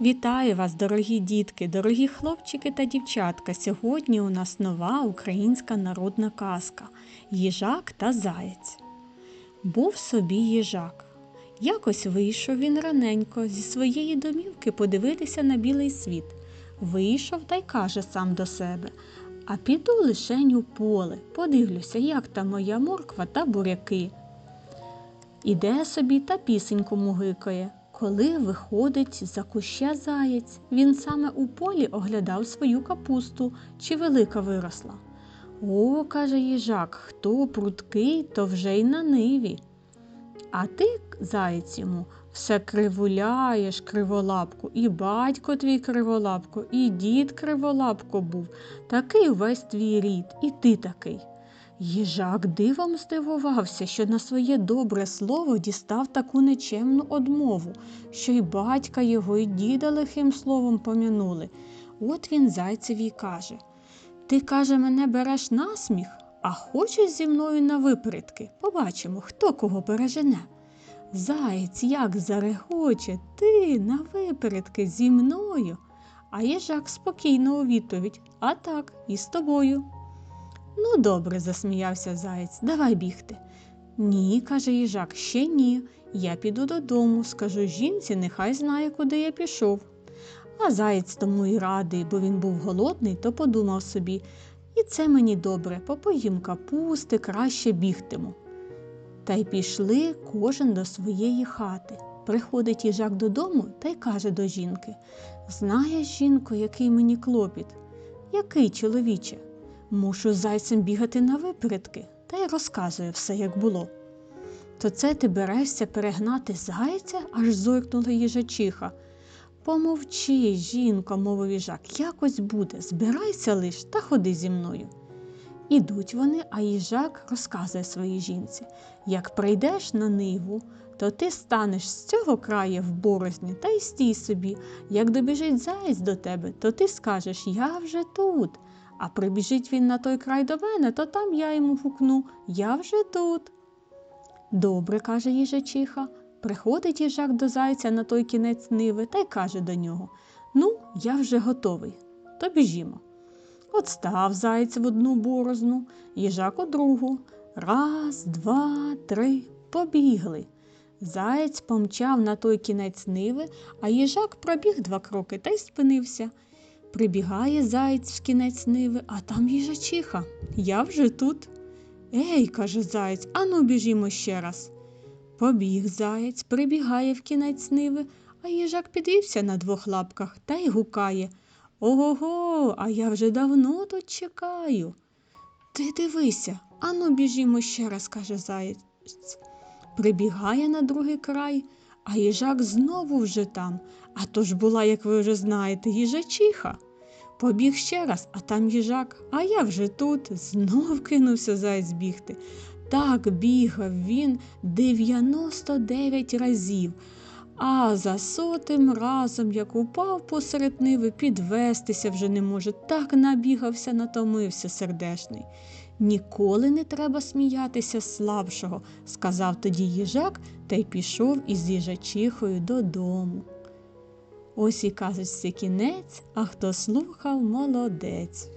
Вітаю вас, дорогі дітки, дорогі хлопчики та дівчатка. Сьогодні у нас нова українська народна казка Їжак та Заєць. Був собі їжак. Якось вийшов він раненько зі своєї домівки подивитися на білий світ. Вийшов та й каже сам до себе. А піду лишень у поле, подивлюся, як там моя морква та буряки. Іде собі та пісеньку мугикає. Коли виходить за куща заєць, він саме у полі оглядав свою капусту, чи велика виросла. О, каже їжак, хто пруткий, то вже й на ниві. А ти, заєць йому, все кривуляєш криволапку, і батько твій криволапко, і дід криволапко був, такий увесь твій рід, і ти такий. Їжак дивом здивувався, що на своє добре слово дістав таку нечемну одмову, що й батька його, і діда лихим словом помянули. От він зайцеві й каже Ти, каже, мене береш на сміх, а хочеш зі мною на випередки? Побачимо, хто кого пережене. Заєць як зарегоче, ти на випередки зі мною. А їжак спокійно у відповідь А так, і з тобою. Ну, добре, засміявся заєць, давай бігти. Ні, каже їжак, ще ні. Я піду додому, скажу жінці, нехай знає, куди я пішов. А заєць тому й радий, бо він був голодний, то подумав собі і це мені добре, попоїм капусти, краще бігтиму. Та й пішли кожен до своєї хати. Приходить їжак додому та й каже до жінки Знаєш, жінко, який мені клопіт? Який чоловіче? Мушу зайцем бігати на випередки, та й розказує все, як було. То це ти берешся перегнати зайця, аж зойкнула їжачиха. Помовчи, жінко, мовив їжак, якось буде, збирайся лиш та ходи зі мною. Ідуть вони, а їжак розказує своїй жінці як прийдеш на ниву, то ти станеш з цього краю в борозні та й стій собі. Як добіжить заєць до тебе, то ти скажеш Я вже тут. А прибіжить він на той край до мене, то там я йому гукну Я вже тут. Добре, каже їжачиха. Приходить їжак до зайця на той кінець ниви та й каже до нього Ну, я вже готовий, то біжімо. От став заєць в одну борозну, їжак у другу. Раз, два, три, побігли. Заєць помчав на той кінець ниви, а їжак пробіг два кроки та й спинився. Прибігає заєць в кінець ниви, а там їжачиха. Я вже тут. Ей, каже заєць, ану біжімо ще раз. Побіг заєць, прибігає в кінець ниви, а їжак підвівся на двох лапках та й гукає Ого, го а я вже давно тут чекаю. Ти дивися, ану біжімо ще раз, каже заєць. Прибігає на другий край, а їжак знову вже там. А то ж була, як ви вже знаєте, їжачиха. Побіг ще раз, а там їжак, а я вже тут, знов кинувся заяць бігти. Так бігав він 99 разів, а за сотим разом, як упав посеред ниви, підвестися вже не може, так набігався, натомився сердешний. Ніколи не треба сміятися слабшого, сказав тоді їжак та й пішов із їжачихою додому. Ось і казочці кінець, а хто слухав молодець.